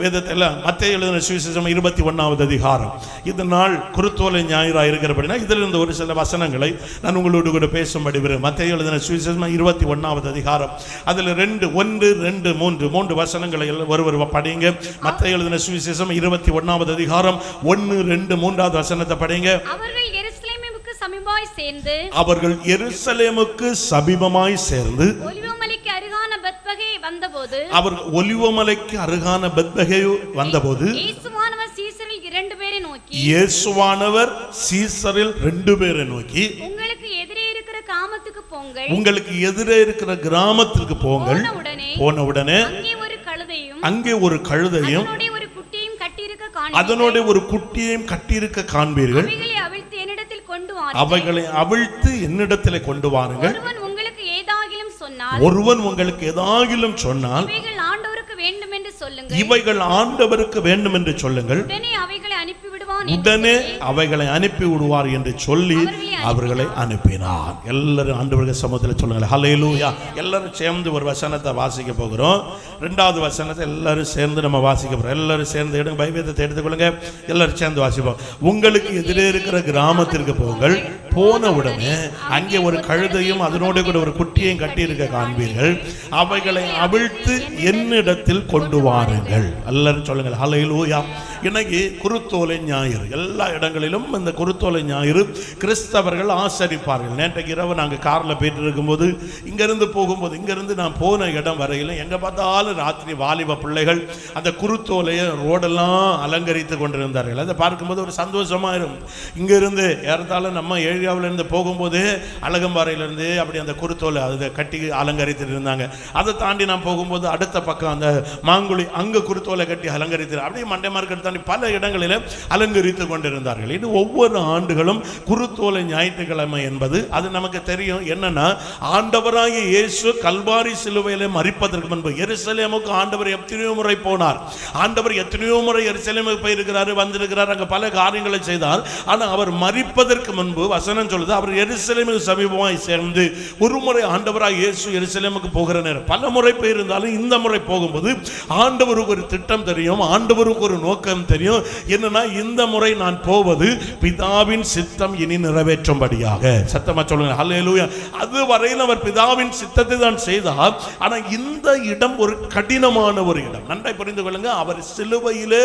வேதத்தில் மத்திய எழுதின சுவிசேஷம் இருபத்தி ஒன்றாவது அதிகாரம். இந்த நாள் குருத்தோலை ஞாயிறா இருக்கிறபடினா இதில் இருந்து ஒரு சில வசனங்களை நான் உங்களோடு கூட பேசும்படி விரும்புகிறேன் மத்திய எழுதின சுவிசேஷம் இருபத்தி ஒன்றாவது அதிகாரம். அதில் ரெண்டு ஒன்று ரெண்டு மூன்று மூன்று வசனங்களை எல்லாம் ஒருவர் படிங்க. மத்திய எழுதின சுவிசேஷம் இருபத்தி ஒன்றாவது அதிகாரம். ஒன்று ரெண்டு மூன்றாவது வசனத்தை படிங்க. அவர்கள் எருசலேமுக்கு சமீபமாய் சேர்ந்து வந்தபோது அவர் ஒலிவமலைக்கு அருகான பெத்பகே வந்தபோது இயேசுவானவர் சீசரில் இரண்டு பேரை நோக்கி இயேசுவானவர் சீசரில் ரெண்டு பேரை நோக்கி உங்களுக்கு எதிரே இருக்கிற காமத்துக்கு போங்கள். உங்களுக்கு எதிரே இருக்கிற கிராமத்திற்கு போங்கள். போன உடனே அங்கே ஒரு கழுதையும் அங்கே ஒரு கழுதையும் அதனுடைய ஒரு குட்டியையும் கட்டியிருக்க காண்பீர்கள். அவைகளை அவிழ்த்து என்னிடத்தில் கொண்டு வா அவைகளை அவிழ்த்து என்னிடத்திலே கொண்டு வாருங்கள். சொன்னால் ஒருவன் உங்களுக்கு ஏதாகிலும் சொன்னால் இவைகள் ஆண்டவருக்கு வேண்டும் என்று சொல்லுங்கள். இவைகள் ஆண்டவருக்கு வேண்டும் என்று சொல்லுங்கள். உடனே அவைகளை அனுப்பி விடுவான் உடனே அவைகளை அனுப்பி விடுவார் என்று சொல்லி அவர்களை அனுப்பினார். எல்லாரும் ஆண்டவர்கள் சமூகத்தில் சொல்லுங்கள் ஹalleluya. எல்லாரும் சேர்ந்து ஒரு வசனத்தை வாசிக்க போகிறோம். ரெண்டாவது வசனத்தை எல்லாரும் சேர்ந்து நம்ம வாசிக்க போகிறோம் எல்லாரும் சேர்ந்து எடுங்க பைபிளத்தை எடுத்துக்கொள்ளுங்க. எல்லாரும் சேர்ந்து வாசிப்போம். உங்களுக்கு எதிரே இருக்கிற கிராமத்திற்கு போங்கள். போன உடனே அங்கே ஒரு கழுதையும் அதனோடு கூட ஒரு குட்டியையும் கட்டியிருக்க காண்பீர்கள். அவைகளை அவிழ்த்து என்னிடத்தில் கொண்டு வாருங்கள். எல்லாரும் சொல்லுங்கள் ஹalleluya. இன்னைக்கு குருத்தோலை ஞாயிறு. எல்லா இடங்களிலும் இந்த குருத்தோலை ஞாயிறு கிறிஸ்தவர்கள் ஆசரிப்பார்கள். நேற்றைக்கு இரவு நாங்கள் காரில் போயிட்டு இருக்கும்போது இங்கேருந்து போகும்போது இங்கேருந்து நான் போன இடம் வரையிலும் எங்கே பார்த்தாலும் ராத்திரி வாலிப பிள்ளைகள் அந்த குருத்தோலையை ரோடெல்லாம் அலங்கரித்து கொண்டிருந்தார்கள். அதை பார்க்கும்போது ஒரு சந்தோஷமாக இருக்கும் இங்கேருந்து ஏறத்தாலும் நம்ம ஏழு இருந்து போகும்போது அழகம்பாறையிலேருந்து அப்படி அந்த குருத்தோலை அதை கட்டி அலங்கரித்துட்டு இருந்தாங்க. அதை தாண்டி நான் போகும்போது அடுத்த பக்கம் அந்த மாங்குழி அங்கே குருத்தோலை கட்டி அலங்கரித்து அப்படியே மண்டை மார்க்கெட் தாண்டி பல இடங்களில் அலங்கரித்து கொண்டிருந்தார்கள். இது ஒவ்வொரு ஆண்டுகளும் குருத்தோலை ஞாயிற்றுக்கிழமை என்பது அது நமக்கு தெரியும். என்னன்னா ஆண்டவராகிய இயேசு கல்வாரி சிலுவையில மறிப்பதற்கு முன்பு எருசலேமுக்கு ஆண்டவர் எத்தனையோ முறை போனார். ஆண்டவர் எத்தனையோ முறை எருசலேமுக்கு போயிருக்கிறாரு வந்திருக்கிறார் அங்கே பல காரியங்களை செய்தார். ஆனால் அவர் மறிப்பதற்கு முன்பு வச வசனம் சொல்லுது அவர் எருசலேமுக்கு சமீபமாய் சேர்ந்து ஒரு முறை ஆண்டவராக இயேசு எருசலேமுக்கு போகிற நேரம். பல முறை போயிருந்தாலும் இந்த முறை போகும்போது ஆண்டவருக்கு ஒரு திட்டம் தெரியும் ஆண்டவருக்கு ஒரு நோக்கம் தெரியும். என்னன்னா இந்த முறை நான் போவது பிதாவின் சித்தம் இனி நிறைவேற்றும்படியாக. சத்தமா சொல்லுங்க ஹalleluya அது வரையில் அவர் பிதாவின் சித்தத்தை தான் செய்தார். ஆனால் இந்த இடம் ஒரு கடினமான ஒரு இடம். நன்றாய் புரிந்து கொள்ளுங்க அவர் சிலுவையிலே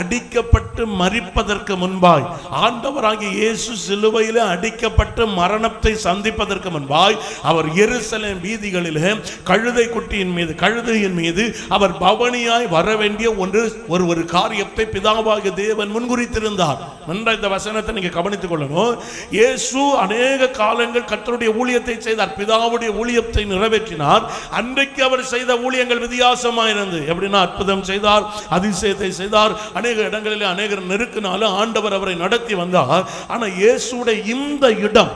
அடிக்கப்பட்டு மறிப்பதற்கு முன்பாய் ஆண்டவராகிய இயேசு சிலுவையிலே அடி அடிக்கப்பட்டு மரணத்தை சந்திப்பதற்கு முன்பாய் அவர் எருசலேம் வீதிகளிலே கழுதை குட்டியின் மீது கழுதையின் மீது அவர் பவனியாய் வர வேண்டிய ஒன்று ஒரு ஒரு காரியத்தை பிதாவாக தேவன் முன்குறித்திருந்தார். நன்ற இந்த வசனத்தை நீங்க கவனித்துக் கொள்ளணும். இயேசு அநேக காலங்கள் கத்தருடைய ஊழியத்தை செய்தார். பிதாவுடைய ஊழியத்தை நிறைவேற்றினார். அன்றைக்கு அவர் செய்த ஊழியங்கள் வித்தியாசமாயிருந்து எப்படின்னா அற்புதம் செய்தார் அதிசயத்தை செய்தார். அநேக இடங்களில் அநேகர் நெருக்கினாலும் ஆண்டவர் அவரை நடத்தி வந்தார். ஆனால் இயேசுடைய இந்த இடம்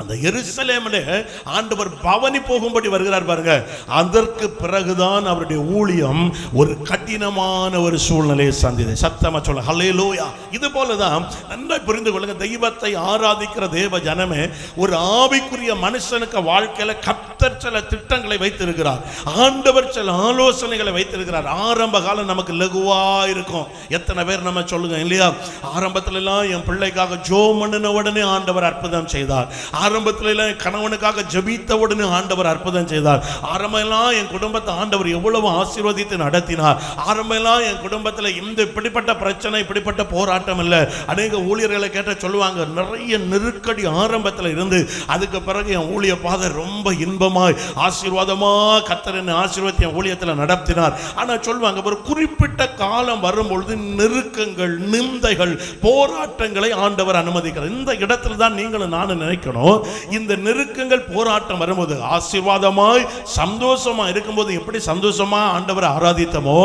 அந்த எருசலேமில் ஆண்டவர் பவனி போகும்படி வருகிறார் பாருங்க. அதற்கு பிறகுதான் அவருடைய ஊழியம் ஒரு கடினமான ஒரு சூழ்நிலையை சந்திது சத்தமா சொல்ல ஹல்லேலூயா இது போலதான் நன்றாய் புரிந்து கொள்ளுங்க. தெய்வத்தை ஆராதிக்கிற தேவ ஜனமே ஒரு ஆவிக்குரிய மனுஷனுக்கு வாழ்க்கையில கத்தர் சில திட்டங்களை வைத்திருக்கிறார். ஆண்டவர் சில ஆலோசனைகளை வைத்திருக்கிறார். ஆரம்ப காலம் நமக்கு லகுவா இருக்கும். எத்தனை பேர் நம்ம சொல்லுங்க இல்லையா? ஆரம்பத்துல எல்லாம் என் பிள்ளைக்காக ஜோ மண்ணின உடனே ஆண்டவர் அற்புதம் செய்தார். ஆரம்பத்துல எல்லாம் என் கணவனுக்காக ஜபித்த உடனே ஆண்டவர் அற்புதம் செய்தார். ஆரம்பமெல்லாம் என் குடும்பத்தை ஆண்டவர் எவ்வளவு ஆசீர்வதித்து நடத்தினார். ஆரம்பமெல்லாம் என் குடும்பத்துல இந்த இப்படிப்பட்ட பிரச்சனை இப்படிப்பட்ட போராட்டம் இல்லை. அநேக ஊழியர்களை கேட்ட சொல்லுவாங்க நிறைய நெருக்கடி ஆரம்பத்துல இருந்து அதுக்கு பிறகு என் ஊழிய பாதை ரொம்ப இன்பமாய் ஆசீர்வாதமா கத்தர் என்னை ஆசீர்வதித்து என் ஊழியத்துல நடத்தினார். ஆனா சொல்லுவாங்க ஒரு குறிப்பிட்ட காலம் வரும்பொழுது நெருக்கங்கள் நிந்தைகள் போராட்டங்களை ஆண்டவர் அனுமதிக்கிறார். இந்த இடத்துல தான் நீங்களும் நானும் நினைக்கணும். இந்த நெருக்கங்கள் போராட்டம் வரும்போது ஆசீர்வாதமாய் சந்தோஷமா இருக்கும்போது எப்படி சந்தோஷமா ஆண்டவரை ஆராதித்தமோ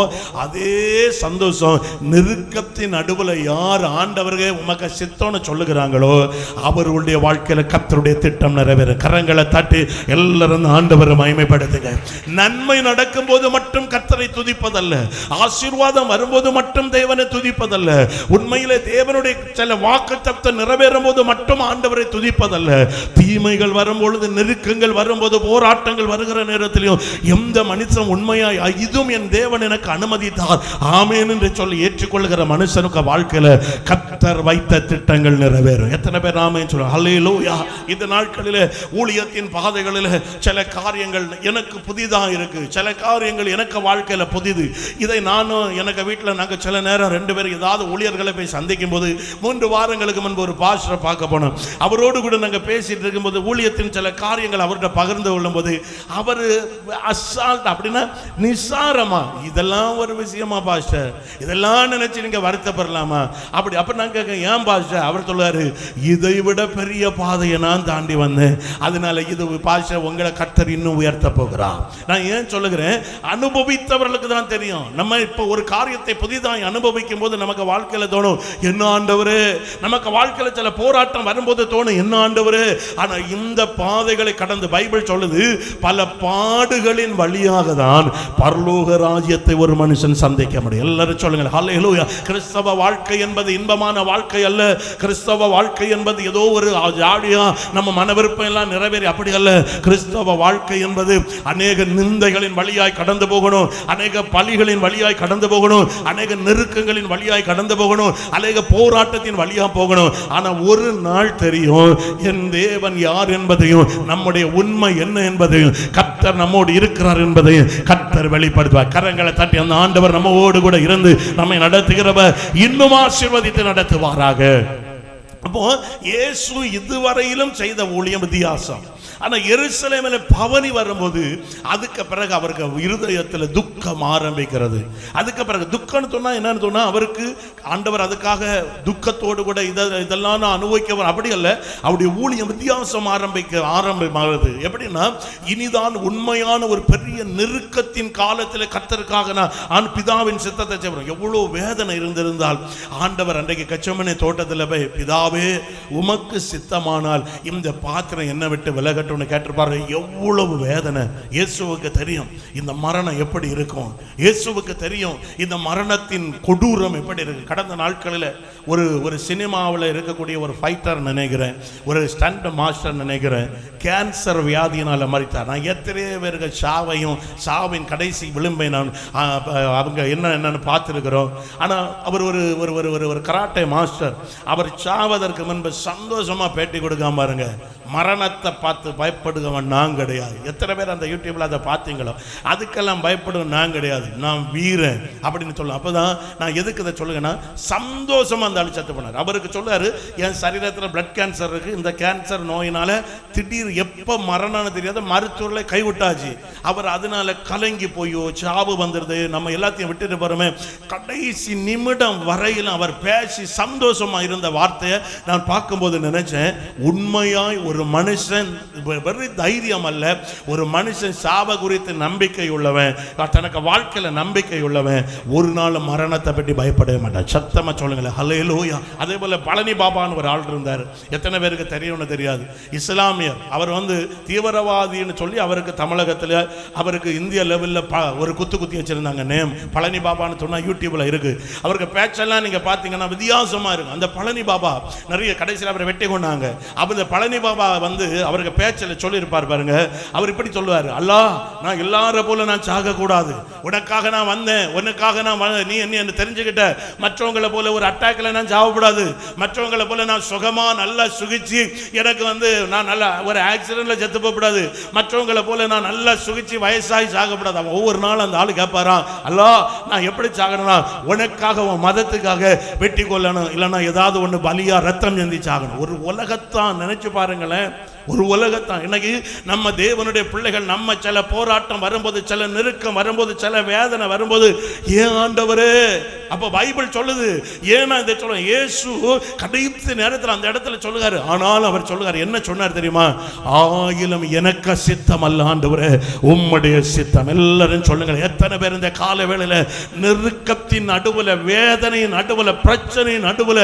அதே சந்தோஷம். நெருக்கத்தின் நடுவில் யார் ஆண்டவர்கள் உமக்கு சித்தம்னு சொல்லுகிறாங்களோ அவர்களுடைய வாழ்க்கையில் கத்தருடைய திட்டம் நிறைவேறும். கரங்களை தட்டி எல்லாரும் ஆண்டவரை மயமைப்படுத்துங்க நன்மை நடக்கும் போது மட்டும் கத்தரை துதிப்பதல்ல. ஆசீர்வாதம் வரும்போது மட்டும் தேவனை துதிப்பதல்ல. உண்மையிலே தேவனுடைய சில வாக்கு தத்துவம் நிறைவேறும் போது மட்டும் ஆண்டவரை துதிப்பதல்ல. தீமைகள் வரும்பொழுது நெருக்கங்கள் வரும்போது போராட்டங்கள் வருகிற நேரத்திலையும் எந்த மனுஷன் உண்மையாய் இதுவும் என் தேவன் எனக்கு அனுமதித்தார். ஆமேன் என்று சொல்லி ஏற்றுக்கொள்கிற மனுஷனுக்கு வாழ்க்கையில கத்தர் வைத்த திட்டங்கள் நிறைவேறும். எத்தனை பேர் ஆமேன் சொல்லுவாங்க? ஹல்லேலூயா இந்த நாட்களில் ஊழியத்தின் பாதைகளில் சில காரியங்கள் எனக்கு புதிதா இருக்கு. சில காரியங்கள் எனக்கு வாழ்க்கையில புதிது. இதை நானும் எனக்கு வீட்டில் நாங்கள் சில நேரம் ரெண்டு பேரும் ஏதாவது ஊழியர்களை போய் சந்திக்கும் போது மூன்று வாரங்களுக்கு முன்பு ஒரு பாஸ்டரை பார்க்க போனோம். அவரோடு கூட நாங்கள் பேசிட்டு இருக்கும்போது ஊழியத்தின் சில காரியங்கள் அவர்கிட்ட பகிர்ந்து கொள்ளும்போது அவர் அசால்ட் அப்படின்னா நிசாரமா இதெல்லாம் ஒரு விஷயமா பாஸ்டர். இதெல்லாம் நினைச்சு நீங்க வருத்தப்படலாமா? அப்படி அப்ப நான் கேட்க ஏன் பாஸ்டர்? அவர் சொல்லுவாரு இதை விட பெரிய பாதையை நான் தாண்டி வந்தேன். அதனால இது பாஸ்டர் உங்களை கர்த்தர் இன்னும் உயர்த்த போகிறார் நான் ஏன் சொல்லுகிறேன் அனுபவித்தவர்களுக்கு தான் தெரியும். நம்ம இப்போ ஒரு காரியத்தை புதிதாக அனுபவிக்கும் போது நமக்கு வாழ்க்கையில தோணும் என்ன ஆண்டவர்? நமக்கு வாழ்க்கையில சில போராட்டம் வரும்போது தோணும் என்ன ஆண்டவர்? ஆனா இந்த பாதைகளை கடந்து பைபிள் சொல்லுது பல பாடுகளின் வழியாக தான் பரலோக ராஜ்யத்தை ஒரு மனுஷன் சந்திக்க முடியும். எல்லாரும் சொல்லுங்க ஹalleluya கிறிஸ்தவ வாழ்க்கை என்பது இன்பமான வாழ்க்கை அல்ல. கிறிஸ்தவ வாழ்க்கை என்பது ஏதோ ஒரு ஜாடியா நம்ம மனவிருப்பம் எல்லாம் நிறைவேறி அப்படி அல்ல. கிறிஸ்தவ வாழ்க்கை என்பது அநேக நிந்தைகளின் வழியாய் கடந்து போகணும் அநேக பலிகளின் வழியாய் கடந்து போகணும் அநேக நெருக்கங்களின் வழியாய் கடந்து போகணும் அநேக போராட்டத்தின் வழியா போகணும். ஆனா ஒரு நாள் தெரியும் என் தேவன் யார் என்பதையும் நம்முடைய உண்மை என்ன என்பதையும் கத்தர் நம்மோடு இருக்கிறார் என்பதையும் கத்தர் வெளிப்படுத்துவார். கரங்களை தட்டி அந்த ஆண்டவர் நம்மோடு கூட இருந்து நம்மை நடத்துகிறவர் இன்னும் ஆசீர்வதித்து நடத்துவாராக. அப்போ இயேசு இதுவரையிலும் செய்த ஊழியம் வித்தியாசம். ஆனால் எருசலேமில் பவனி வரும்போது அதுக்கு பிறகு அவருக்கு இருதயத்தில் துக்கம் ஆரம்பிக்கிறது. அதுக்கு பிறகு துக்கம்னு சொன்னால் என்னன்னு சொன்னால் அவருக்கு ஆண்டவர் அதுக்காக துக்கத்தோடு கூட இதை இதெல்லாம் நான் அனுபவிக்கவர் அப்படி அல்ல அவருடைய ஊழியம் வித்தியாசம் ஆரம்பிக்க ஆரம்பமாகுது. எப்படின்னா இனிதான் உண்மையான ஒரு பெரிய நெருக்கத்தின் காலத்தில் கத்தருக்காக நான் ஆண் பிதாவின் சித்தத்தை செய்வோம் எவ்வளோ வேதனை இருந்திருந்தால் ஆண்டவர் அன்றைக்கு கச்சமனை தோட்டத்தில் போய் பிதாவே உமக்கு சித்தமானால் இந்த பாத்திரம் என்ன விட்டு விலகட்டும்னு கேட்டிருப்பாரு எவ்வளவு வேதனை. இயேசுவுக்கு தெரியும் இந்த மரணம் எப்படி இருக்கும். இயேசுவுக்கு தெரியும் இந்த மரணத்தின் கொடூரம் எப்படி இருக்கு. கடந்த நாட்களில் ஒரு ஒரு சினிமாவில் இருக்கக்கூடிய ஒரு ஃபைட்டர் நினைக்கிறேன். ஒரு ஸ்டண்ட் மாஸ்டர் நினைக்கிறேன். கேன்சர் வியாதியினால் மறித்தார் நான் எத்தனையோ பேருக்கு சாவையும் சாவின் கடைசி விளிம்பை நான் அவங்க என்ன என்னன்னு பார்த்துருக்குறோம். ஆனால் அவர் ஒரு ஒரு ஒரு ஒரு ஒரு கராட்டை மாஸ்டர் அவர் சாவதற்கு முன்பு சந்தோஷமா பேட்டி கொடுக்காம பாருங்க. மரணத்தை பார்த்து பயப்படுகவன் நான் கிடையாது. எத்தனை பேர் அந்த யூடியூப்ல அதை பார்த்தீங்களோ அதுக்கெல்லாம் பயப்படுவன் நான் கிடையாது. நான் வீரன் அப்படின்னு சொல்லலாம் அப்போதான் நான் எதுக்கு இதை சொல்லுங்கன்னா சந்தோஷமா அந்த ஆளு பண்ணார் அவருக்கு சொல்றாரு என் சரீரத்தில் பிளட் கேன்சர் இருக்கு. இந்த கேன்சர் நோயினால திடீர் எப்போ மரணம்னு தெரியாத மருத்துவர்களை கைவிட்டாச்சு. அவர் அதனால கலங்கி போயோ சாவு வந்துடுது நம்ம எல்லாத்தையும் விட்டுட்டு போறோமே. கடைசி நிமிடம் வரையில் அவர் பேசி சந்தோஷமா இருந்த வார்த்தையை நான் பார்க்கும்போது நினைச்சேன் உண்மையாய் ஒரு மனுஷன் வெறும் தைரியம் அல்ல. ஒரு மனுஷன் சாப குறித்து நம்பிக்கை உள்ளவன் தனக்கு வாழ்க்கையில் நம்பிக்கை உள்ளவன் ஒரு நாள் மரணத்தை பற்றி பயப்படவே மாட்டான். சத்தமாக சொல்லுங்களேன். ஹலே லோயா அதே போல் பழனி பாபான்னு ஒரு ஆள் இருந்தார். எத்தனை பேருக்கு தெரியும்னு தெரியாது. இஸ்லாமியர். அவர் வந்து தீவிரவாதின்னு சொல்லி அவருக்கு தமிழகத்தில் அவருக்கு இந்திய லெவலில் ப ஒரு குத்து குத்தி வச்சுருந்தாங்க நேம் பழனி பாபான்னு சொன்னால் யூடியூப்பில் இருக்கு. அவருக்கு பேச்செல்லாம் நீங்கள் பார்த்தீங்கன்னா வித்தியாசமாக இருக்கும். அந்த பழனி பாபா நிறைய கடைசியில் அவரை வெட்டி கொண்டாங்க. அப்போ இந்த பழனி பாபா வந்து அவருக்கு பேச்சில் சொல்லியிருப்பார் பாருங்க. அவர் இப்படி சொல்லுவார் அல்லாஹ் நான் எல்லார போல நான் சாக கூடாது உனக்காக நான் வந்தேன் உனக்காக நான் நீ என்ன என்ன தெரிஞ்சுக்கிட்ட? மற்றவங்களை போல ஒரு அட்டாக்ல நான் சாகக்கூடாது மற்றவங்களை போல நான் சுகமா நல்லா சுகிச்சு எனக்கு வந்து நான் நல்லா ஒரு ஆக்சிடென்ட்ல செத்து போகக்கூடாது மற்றவங்களை போல நான் நல்லா சுகிச்சு வயசாகி சாகக்கூடாது அவன் ஒவ்வொரு நாளும் அந்த ஆள் கேட்பாராம் அல்லா நான் எப்படி சாகணும்னா உனக்காக உன் மதத்துக்காக வெட்டி கொள்ளணும் இல்லைன்னா ஏதாவது ஒன்று பலியா ரத்தம் செஞ்சு சாகணும். ஒரு உலகத்தான் நினைச்சு பாருங்களேன் ஒரு உலகத்தான். இன்னைக்கு நம்ம தேவனுடைய பிள்ளைகள் நம்ம சில போராட்டம் வரும்போது சில நெருக்கம் வரும்போது சில வேதனை வரும்போது ஏன் ஆண்டவரே? அப்ப பைபிள் சொல்லுது. ஏன்னா இதை சொல்ல இயேசு கடைசி நேரத்தில் அந்த இடத்துல சொல்லுகாரு ஆனாலும் அவர் சொல்லுகிறார் என்ன சொன்னார் தெரியுமா? ஆயிலும் எனக்கு சித்தம் அல்ல ஆண்டவரே உம்முடைய சித்தம். எல்லாரும் சொல்லுங்க எத்தனை பேர் இந்த கால வேளையில நெருக்கத்தின் நடுவில் வேதனையின் நடுவில் பிரச்சனையின் நடுவில்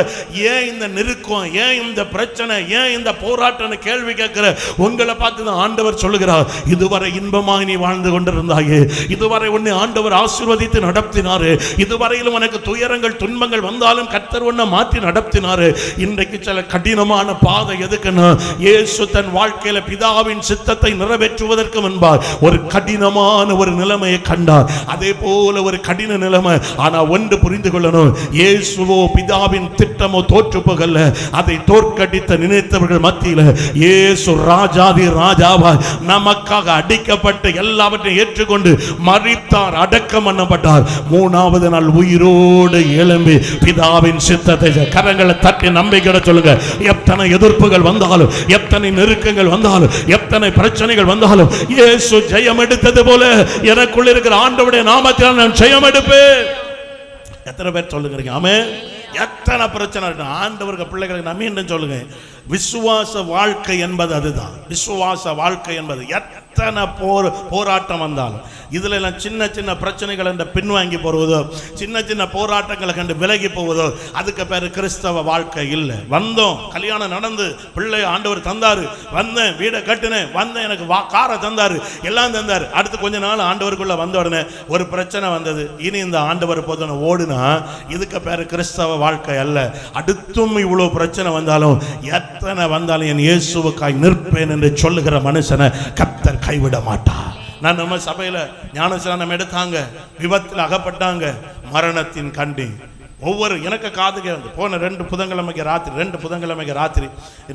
ஏன் இந்த நெருக்கம்? ஏன் இந்த பிரச்சனை? ஏன் இந்த போராட்டம்னு கேள்வி கேட்க கேட்கிற உங்களை பார்த்து தான் ஆண்டவர் சொல்லுகிறார் இதுவரை இன்பமாக நீ வாழ்ந்து கொண்டிருந்தாயே இதுவரை உன்னை ஆண்டவர் ஆசீர்வதித்து நடத்தினாரு இதுவரையிலும் உனக்கு துயரங்கள் துன்பங்கள் வந்தாலும் கர்த்தர் உன்னை மாற்றி நடத்தினாரு. இன்றைக்கு சில கடினமான பாதை எதுக்குன்னா இயேசு தன் வாழ்க்கையில பிதாவின் சித்தத்தை நிறைவேற்றுவதற்கு முன்பார் ஒரு கடினமான ஒரு நிலைமையை கண்டார். அதே போல ஒரு கடின நிலைமை ஆனா ஒன்று புரிந்து கொள்ளணும் இயேசுவோ பிதாவின் திட்டமோ தோற்று போகல அதை தோற்கடித்த நினைத்தவர்கள் மத்தியில இயேசு ராஜாதி ராஜாவாய் நமக்காக அடிக்கப்பட்டு எல்லாவற்றையும் ஏற்றுக்கொண்டு மறித்தார் அடக்கம் பண்ணப்பட்டார். மூணாவது நாள் உயிரோடு எழும்பி பிதாவின் சித்தத்தை கரங்களை தட்டி நம்பிக்கை சொல்லுங்க. எத்தனை எதிர்ப்புகள் வந்தாலும் எத்தனை நெருக்கங்கள் வந்தாலும் எத்தனை பிரச்சனைகள் வந்தாலும் இயேசு ஜெயம் எடுத்தது போல எனக்குள்ள இருக்கிற ஆண்டவுடைய நாமத்தினால் நான் ஜெயம் எடுப்பேன். எத்தனை பேர் சொல்லுங்கிறீங்க ஆமே எத்தனை பிரச்சனை இருக்கு? ஆண்டவருக்கு பிள்ளைகளுக்கு நம்பின்னு சொல்லுங்க. விசுவாச வாழ்க்கை என்பது அதுதான். விசுவாச வாழ்க்கை என்பது எத்தனை எத்தனை போர் போராட்டம் வந்தாலும். இதில் எல்லாம் சின்ன சின்ன பிரச்சனைகள் என்று பின்வாங்கி போவதோ சின்ன சின்ன போராட்டங்களை கண்டு விலகி போவதோ அதுக்கு பேர் கிறிஸ்தவ வாழ்க்கை இல்லை. வந்தோம் கல்யாணம் நடந்து பிள்ளை ஆண்டவர் தந்தார் வந்தேன் வீடை கட்டினேன் வந்தேன் எனக்கு வா காரை தந்தார் எல்லாம் தந்தார். அடுத்து கொஞ்ச நாள் ஆண்டவருக்குள்ளே வந்த உடனே ஒரு பிரச்சனை வந்தது. இனி இந்த ஆண்டவர் போதுன ஓடுனா இதுக்கு பேர் கிறிஸ்தவ வாழ்க்கை அல்ல. அடுத்தும் இவ்வளோ பிரச்சனை வந்தாலும் எத்தனை வந்தாலும் என் இயேசுவுக்காய் நிற்பேன் என்று சொல்லுகிற மனுஷனை கத்தர் கைவிட மாட்டார் நான் நம்ம சபையில ஞானஸ்நானம் எடுத்தாங்க விபத்தில் அகப்பட்டாங்க மரணத்தின் கண்டி. ஒவ்வொரு எனக்கு காதுகே வந்து போன ரெண்டு புதன்கிழமைக்கு ராத்திரி ரெண்டு புதன்கிழமைக்கு ராத்திரி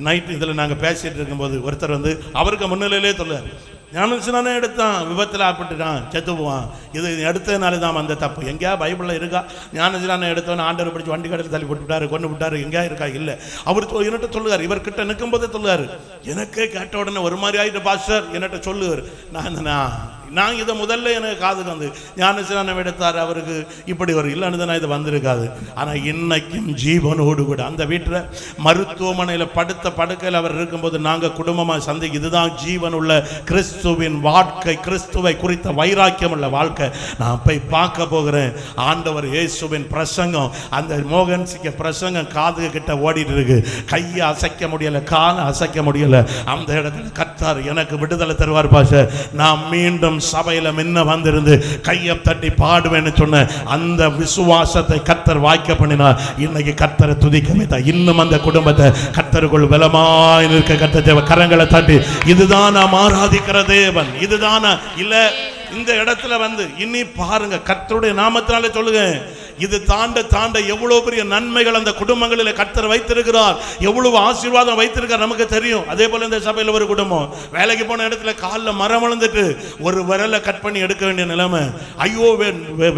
நைட்டு இதில் நாங்கள் பேசிட்டு இருக்கும்போது ஒருத்தர் வந்து அவருக்கு முன்னிலையிலே சொல்லுவார் ஞானஸ்நானம் எடுத்தான். விபத்தில் ஆப்பிட்டுட்டான் செத்து போவான். இது எடுத்ததுனால தான் அந்த தப்பு. எங்கேயா பைபிளில் இருக்கா? ஞானஸ்நானம் எடுத்தவன் ஆண்டவர் பிடிச்சி வண்டி கடையில் தள்ளி போட்டு விட்டாரு கொண்டு விட்டாரு. எங்கேயா இருக்கா? இல்லை. அவர் என்னட்ட சொல்லுவார் இவர்கிட்ட நிற்கும் போதே சொல்லுவார் எனக்கே கேட்ட உடனே ஒரு மாதிரி ஆகிட்டு பாஸ்டர். என்னட்ட சொல்லுவார் நான் நான் இதை முதல்ல எனக்கு காதுக்கு வந்து ஞானஸ்நானம் எடுத்தார் அவருக்கு இப்படி ஒரு இல்லைன்னு தான் இது வந்திருக்காது. ஆனால் இன்னைக்கும் ஜீவனோடு கூட அந்த வீட்டில் மருத்துவமனையில் படுத்த படுக்கையில் அவர் இருக்கும்போது நாங்கள் குடும்பமாக சந்தி இதுதான் ஜீவன் உள்ள கிறிஸ்துவின் வாழ்க்கை கிறிஸ்துவை குறித்த வைராக்கியம் உள்ள வாழ்க்கை. நான் போய் பார்க்க போகிறேன் ஆண்டவர் இயேசுவின் பிரசங்கம் அந்த மோகன் சிக்க பிரசங்கம் காது கிட்ட ஓடிட்டு இருக்கு. கையை அசைக்க முடியல காலை அசைக்க முடியல. அந்த இடத்துல கத்தார் எனக்கு விடுதலை தருவார் பாஷ. நான் மீண்டும் சபையில முன்ன வந்திருந்து கையை தட்டி பாடுவேன்னு சொன்ன அந்த விசுவாசத்தை கத்தர் வாய்க்க பண்ணினார். இன்னைக்கு கத்தரை துதிக்க வைத்தார் இன்னும் அந்த குடும்பத்தை கத்தருக்குள் பலமாய் நிற்க கத்த தேவ கரங்களை தட்டி இதுதான் நாம் ஆராதிக்கிற தேவன். இதுதான்? இல்லை இல்ல இந்த இடத்துல வந்து இனி பாருங்க கத்தருடைய நாமத்தினாலே சொல்லுங்க. இது தாண்ட தாண்ட எவ்வளவு பெரிய நன்மைகள் அந்த குடும்பங்களில் கர்த்தர் வைத்திருக்கிறார். எவ்வளவு ஆசீர்வாதம் வைத்திருக்கார் நமக்கு தெரியும். அதே போல இந்த சபையில் ஒரு குடும்பம். வேலைக்கு போன இடத்துல காலில் மரம் வளர்ந்துட்டு ஒரு விரலை கட் பண்ணி எடுக்க வேண்டிய நிலைமை. ஐயோ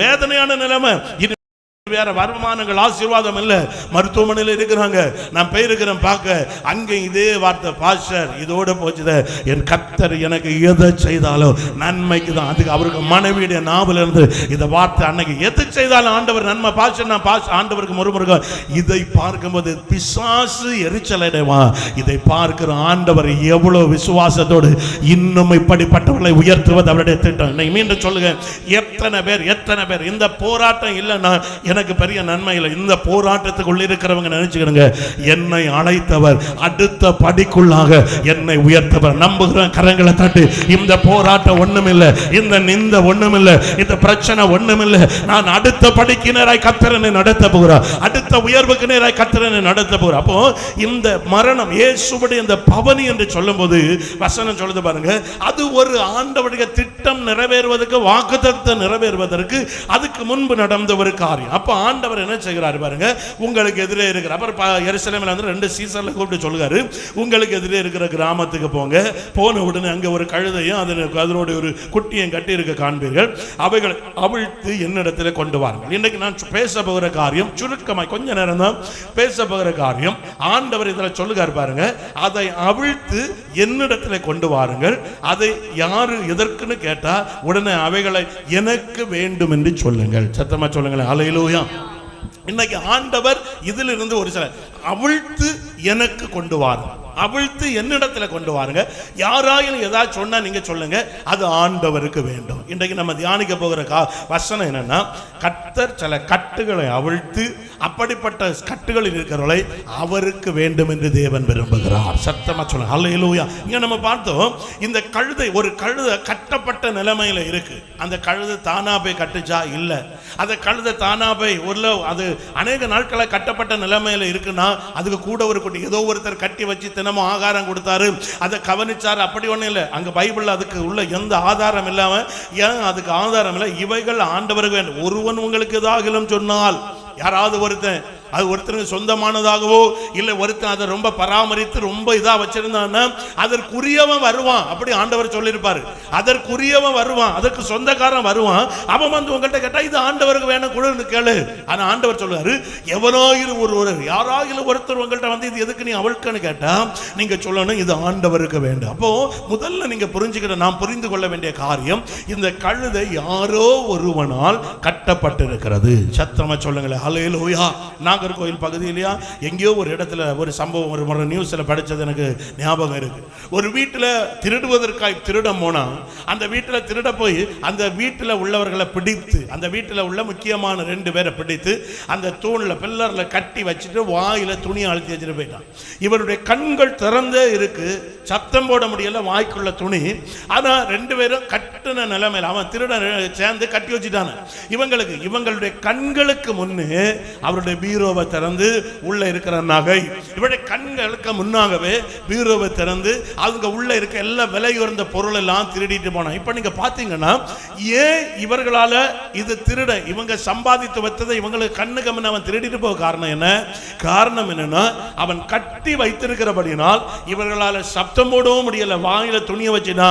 வேதனையான நிலைமை. வேற வருமானங்கள் ஆசீர்வாதம் இல்ல. மருத்துவமனையில் இருக்கிறாங்க. நான் போயிருக்கிறேன் பார்க்க. அங்கே இதே வார்த்தை பாஸ்டர் இதோட போச்சுத. என் கத்தர் எனக்கு எதை செய்தாலும் நன்மைக்கு தான். அதுக்கு அவருக்கு மனைவியுடைய நாவல இருந்து இந்த வார்த்தை அன்னைக்கு எது செய்தாலும் ஆண்டவர் நன்மை பாஸ்டர் நான் பாஸ் ஆண்டவருக்கு முறுமுறுக்க. இதை பார்க்கும்போது பிசாசு எரிச்சல் அடைவா. இதை பார்க்கிற ஆண்டவர் எவ்வளவு விசுவாசத்தோடு இன்னும் இப்படிப்பட்டவர்களை உயர்த்துவது அவருடைய திட்டம். இன்னைக்கு மீண்டும் சொல்லுங்க. எத்தனை பேர் எத்தனை பேர் இந்த போராட்டம் இல்லைன்னா எனக்கு பெரிய நன்மை இல்லை. இந்த போராட்டத்துக்குள்ள இருக்கிறவங்க நினைச்சுக்கிடுங்க என்னை அழைத்தவர் அடுத்த படிக்குள்ளாக என்னை உயர்த்தவர். நம்புகிறேன் கரங்களை தட்டு இந்த போராட்டம் ஒண்ணுமில்லை இந்த நிந்த ஒண்ணுமில்லை இந்த பிரச்சனை ஒண்ணுமில்லை. நான் அடுத்த படிக்கு நேராய் கத்திரனை நடத்த போகிறார் அடுத்த உயர்வுக்கு நேராய் கத்திரனை நடத்த போகிறார் அப்போ இந்த மரணம் இயேசுவுடைய இந்த பவனி என்று சொல்லும்போது வசனம் சொல்லுது பாருங்க அது ஒரு ஆண்டவருடைய திட்டம் நிறைவேறுவதற்கு வாக்குத்தத்தை நிறைவேறுவதற்கு அதுக்கு முன்பு நடந்த ஒரு காரியம். அப்ப ஆண்டவர் என்ன செய்கிறார் பாருங்க உங்களுக்கு எதிரே இருக்கிற அப்புறம் ப- எருசலேமில் வந்து ரெண்டு சீசனில் கூப்பிட்டு சொல்கிறாரு உங்களுக்கு எதிரே இருக்கிற கிராமத்துக்கு போங்க போன உடனே அங்கே ஒரு கழுதையும் அதன் அதனுடைய ஒரு குட்டியும் கட்டி இருக்க காண்பீர்கள். அவைகளை அவிழ்த்து என்னிடத்தில் கொண்டு வாருங்கள். இன்னைக்கு நான் பேச போகிற காரியம் சுருக்கமாக கொஞ்ச நேரம் தான் பேச போகிற காரியம். ஆண்டவர் இதில் சொல்லுகிறார் பாருங்க அதை அவிழ்த்து என்னிடத்தில் கொண்டு வாருங்கள். அதை யாரு எதற்குன்னு கேட்டால் உடனே அவைகளை எனக்கு வேண்டும் என்று சொல்லுங்கள். சத்தமா சொல்லுங்களேன். அலையிலூயா இன்னைக்கு ஆண்டவர் இதிலிருந்து ஒரு சில அவிழ்த்து எனக்கு கொண்டு வார். அவிழ்த்து என்னிடத்துல கொண்டு வாருங்க. யாராயிலும் ஏதாவது சொன்னா நீங்க சொல்லுங்க. அது ஆண்டவருக்கு வேண்டும். இன்றைக்கு நம்ம தியானிக்க போகிற கா வசனம் என்னன்னா கத்தர் சில கட்டுகளை அவிழ்த்து அப்படிப்பட்ட கட்டுகளில் இருக்கிறவர்களை அவருக்கு வேண்டும் என்று தேவன் விரும்புகிறார். சத்தமா சொல்லுங்க. அல்லேலூயா இங்க நம்ம பார்த்தோம் இந்த கழுதை ஒரு கழுதை கட்டப்பட்ட நிலைமையில இருக்கு. அந்த கழுதை தானா போய் கட்டுச்சா? இல்ல. அந்த கழுதை தானா போய் ஒரு அது அநேக நாட்களா கட்டப்பட்ட நிலைமையில இருக்குன்னா அதுக்கு கூட ஒரு குட்டி ஏதோ ஒருத்தர் கட்டி வச்சு தினமும் ஆகாரம் கொடுத்தாரு. அதை கவனிச்சாரு. அப்படி ஒண்ணும் இல்லை. அங்க பைபிளில் அதுக்கு உள்ள எந்த ஆதாரம் இல்லாம ஏன் அதுக்கு ஆதாரம் இல்லை? இவைகள் ஆண்டவர்கள் ஒருவன் உங்களுக்கு இதாகலும் சொன்னால் யாராவது ஒருத்தன் அது ஒருத்தருக்கு சொந்தமானதாகவோ இல்லை ஒருத்தன் அதை ரொம்ப பராமரித்து ரொம்ப இதாக வச்சிருந்தான்னா அதற்குரியவன் வருவான். அப்படி ஆண்டவர் சொல்லியிருப்பார். அதற்குரியவன் வருவான். அதற்கு சொந்தக்காரன் வருவான். அவன் வந்து உங்கள்கிட்ட கேட்டால் இது ஆண்டவருக்கு வேணும் கொடுன்னு கேளு. ஆனால் ஆண்டவர் சொல்லுவாரு எவனாயிலும் ஒரு ஒரு யாராயிலும் ஒருத்தர் உங்கள்கிட்ட வந்து இது எதுக்கு நீ அவளுக்குன்னு கேட்டா நீங்க சொல்லணும் இது ஆண்டவருக்கு வேண்டும். அப்போ முதல்ல நீங்க புரிஞ்சுக்கிற நாம் புரிந்து கொள்ள வேண்டிய காரியம் இந்த கழுதை யாரோ ஒருவனால் கட்டப்பட்டிருக்கிறது. சத்தமா சொல்லுங்களேன். ஹalleluya நாகர்கோவில் பகுதியிலையா? எங்கேயோ ஒரு இடத்துல ஒரு சம்பவம் ஒரு முறை நியூஸில் படித்தது எனக்கு ஞாபகம் இருக்கு. ஒரு வீட்டில் திருடுவதற்காய் திருடம் போனால் அந்த வீட்டில் திருட போய் அந்த வீட்டில் உள்ளவர்களை பிடித்து அந்த வீட்டில் உள்ள முக்கியமான ரெண்டு பேரை பிடித்து அந்த தூணில் பில்லரில் கட்டி வச்சுட்டு வாயில் துணி அழுத்தி வச்சுட்டு போயிட்டான். இவருடைய கண்கள் திறந்தே இருக்கு. சத்தம் போட முடியல வாய்க்குள்ள துணி. ஆனால் ரெண்டு பேரும் கட்டின நிலைமையில் அவன் திருட சேர்ந்து கட்டி வச்சுட்டான. இவங்களுக்கு இவங்களுடைய கண்களுக்கு முன்னே அவருடைய பீரோ பீரோவை திறந்து உள்ள இருக்கிற நகை. இவருடைய கண்களுக்கு முன்னாகவே பீரோவை திறந்து அவங்க உள்ள இருக்க எல்லா விலை உயர்ந்த பொருள் எல்லாம் திருடிட்டு போனான். இப்ப நீங்க பாத்தீங்கன்னா ஏன் இவர்களால இது திருட இவங்க சம்பாதித்து வைத்ததை இவங்களுக்கு கண்ணுக்கு முன்ன அவன் திருடிட்டு போக காரணம் என்ன? காரணம் என்னன்னா அவன் கட்டி வைத்திருக்கிறபடினால் இவர்களால சப்தம் போடவும் முடியல வாயில துணியை வச்சுனா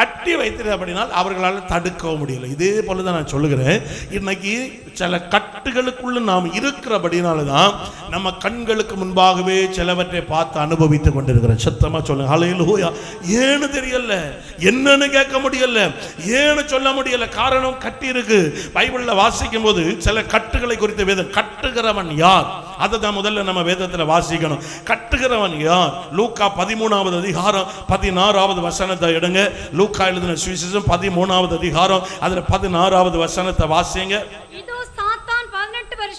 கட்டி வைத்திருக்கிறபடினால் அவர்களால் தடுக்கவும் முடியல. இதே போலதான் நான் சொல்லுகிறேன். இன்னைக்கு சில கட்டுகளுக்குள்ள நாம் இருக்கிறபடினால் தான் நம்ம கண்களுக்கு முன்பாகவே சிலவற்றை பார்த்து அனுபவித்துக் கொண்டிருக்கிறோம். சத்தமா சொல்லுங்க. ஹalleluya ஏன்னு தெரியல. என்னன்னு கேட்க முடியல. ஏன்னு சொல்ல முடியல. காரணம் கட்டி இருக்கு. பைபிள்ல வாசிக்கும் போது சில கட்டுகளை குறித்த வேதம். கட்டுகிறவன் யார்? அதை தான் முதல்ல நம்ம வேதத்துல வாசிக்கணும். கட்டுகிறவன் யார்? லூக்கா பதிமூணாவது அதிகாரம் பதினாறாவது வசனத்தை எடுங்க. லூக்கா எழுதின சுவிசேஷம் பதிமூணாவது அதிகாரம் அதுல பதினாறாவது வசனத்தை வாசிங்க. இதோ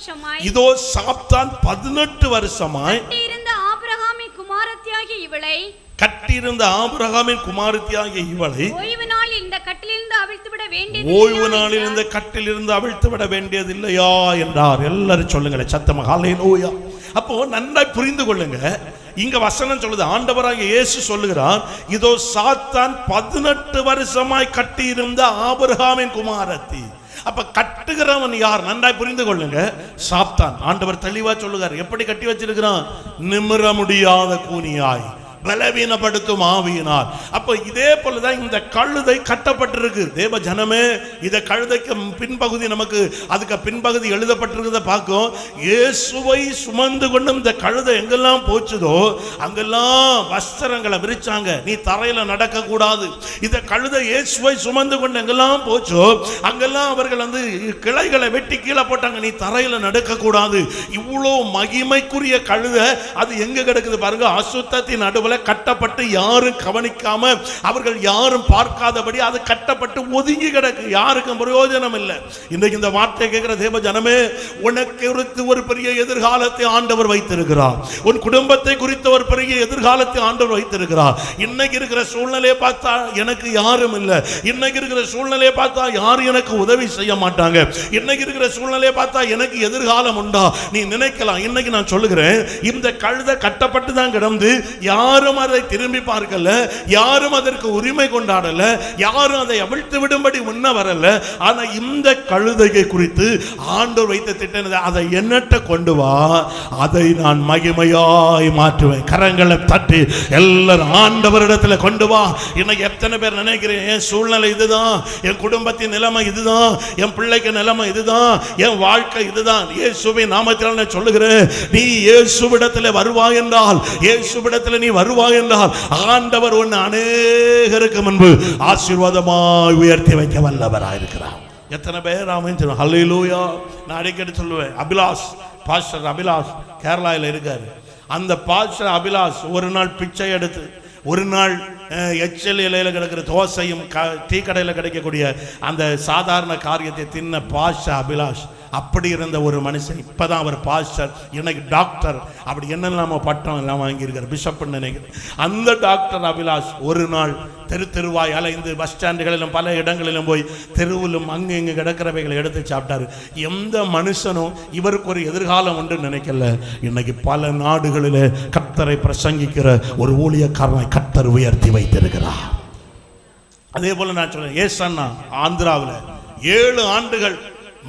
வருஷமாய் இதோ சாத்தான் பதினெட்டு வருஷமாய் இருந்த ஆபிரகாமின் குமாரத்தியாகிய இவளை கட்டியிருந்த ஆபிரகாமின் குமாரத்தியாகிய இவளை ஓய்வு நாளில் இந்த கட்டிலிருந்து அவிழ்த்து விட வேண்டியது ஓய்வு நாளில் இந்த கட்டில் இருந்து அவிழ்த்து விட வேண்டியது இல்லையா என்றார். எல்லாரும் சொல்லுங்களேன் சத்தமா ஹalleluya. அப்போ நன்றாய் புரிந்து கொள்ளுங்க. இங்க வசனம் சொல்லுது ஆண்டவராகிய இயேசு சொல்லுகிறார் இதோ சாத்தான் பதினெட்டு வருஷமாய் கட்டியிருந்த ஆபிரகாமின் குமாரத்தி. அப்ப கட்டுகிறவன் யார்? நன்றாய் புரிந்து கொள்ளுங்க சாப்தான் ஆண்டவர் தெளிவா சொல்லுகிறார். எப்படி கட்டி வச்சிருக்கிறான்? நிமிர முடியாத கூனியாய். பலவீனப்படுத்தும் ஆவியினால். அப்போ இதே போலதான் இந்த கழுதை கட்டப்பட்டிருக்கு. தேவ ஜனமே இதை கழுதைக்கு பின்பகுதி நமக்கு அதுக்கு பின்பகுதி எழுதப்பட்டிருக்கிறத பார்க்கும். இயேசுவை சுமந்து கொண்டு இந்த கழுதை எங்கெல்லாம் போச்சுதோ அங்கெல்லாம் வஸ்திரங்களை விரிச்சாங்க. நீ தரையில நடக்க கூடாது இந்த கழுதை இயேசுவை சுமந்து கொண்டு எங்கெல்லாம் போச்சோ அங்கெல்லாம் அவர்கள் வந்து கிளைகளை வெட்டி கீழே போட்டாங்க. நீ தரையில நடக்க கூடாது இவ்வளோ மகிமைக்குரிய கழுதை அது எங்க கிடக்குது பாருங்க அசுத்தத்தின் நடுவில் கட்டப்பட்டு யாரும் கவனிக்காம அவர்கள் யாரும் பார்க்காதபடி அது கட்டப்பட்டு ஒதுங்கி கிடக்கு. யாருக்கும் பிரயோஜனம் இல்லை. இன்றைக்கு இந்த வார்த்தை கேட்கிற தேவ ஜனமே உனக்கு குறித்து ஒரு பெரிய எதிர்காலத்தை ஆண்டவர் வைத்திருக்கிறார். உன் குடும்பத்தை குறித்த ஒரு பெரிய எதிர்காலத்தை ஆண்டவர் வைத்திருக்கிறார். இன்னைக்கு இருக்கிற சூழ்நிலையை பார்த்தா எனக்கு யாரும் இல்லை. இன்னைக்கு இருக்கிற சூழ்நிலையை பார்த்தா யாரும் எனக்கு உதவி செய்ய மாட்டாங்க. இன்னைக்கு இருக்கிற சூழ்நிலையை பார்த்தா எனக்கு எதிர்காலம் உண்டா? நீ நினைக்கலாம். இன்னைக்கு நான் சொல்லுகிறேன் இந்த கழுதை கட்டப்பட்டு தான் கிடந்து யாரும் அதை திரும்பி பார்க்கல யாரும் அதற்கு உரிமை கொண்டாடல யாரும் அதை அவிழ்த்து விடும்படி முன்ன வரல. ஆனா இந்த கழுதையை குறித்து ஆண்டோர் வைத்த திட்டம் அதை என்னட்ட கொண்டு வா அதை நான் மகிமையாய் மாற்றுவேன். கரங்களை தட்டி எல்லாரும் ஆண்டவரிடத்துல கொண்டு வா. இன்னைக்கு எத்தனை பேர் நினைக்கிறேன் என் சூழ்நிலை இதுதான் என் குடும்பத்தின் நிலைமை இதுதான் என் பிள்ளைக்கு நிலைமை இதுதான் என் வாழ்க்கை இதுதான். இயேசுவின் நாமத்தில் நான் சொல்லுகிறேன் நீ இயேசுவிடத்தில் வருவாய் என்றால் இயேசுவிடத்தில் நீ வருவாய் என்றால் ஆண்டவர் உன்னை அநேகருக்கு முன்பு ஆசீர்வாதமாய் உயர்த்தி வைக்க வல்லவராயிருக்கிறார். எத்தனை பேர் ஆமென் சொல்லுவோம் ஹalleluya நான் அடிக்கடி சொல்லுவேன் அபிலாஷ் பாஸ்டர் அபிலாஷ் கேரளாவில் இருக்காரு. அந்த பாஸ்டர் அபிலாஷ் ஒரு நாள் பிச்சை எடுத்து ஒரு நாள் எச்சல் இலையில் கிடக்கிற தோசையும் க டீ கடையில் கிடைக்கக்கூடிய அந்த சாதாரண காரியத்தை தின்ன பாஷா அபிலாஷ் அப்படி இருந்த ஒரு மனுஷன் இப்பதான் அவர் பாஸ்டர் எனக்கு டாக்டர் அப்படி என்னெல்லாம பட்டம் எல்லாம் வாங்கியிருக்கார் பிஷப்னு நினைக்கிறேன். அந்த டாக்டர் அபிலாஷ் ஒரு நாள் தெரு தெருவாய் அலைந்து பஸ் ஸ்டாண்டுகளிலும் பல இடங்களிலும் போய் தெருவிலும் அங்கு இங்கு கிடக்கிறவைகளை எடுத்து சாப்பிட்டாரு. எந்த மனுஷனும் இவருக்கு ஒரு எதிர்காலம் உண்டு நினைக்கல. இன்னைக்கு பல நாடுகளில் கத்தரை பிரசங்கிக்கிற ஒரு ஊழியக்காரனை கத்தர் உயர்த்தி வைத்திருக்கிறார். அதே போல நான் சொல்றேன் ஏசன்னா ஆந்திராவில் ஏழு ஆண்டுகள்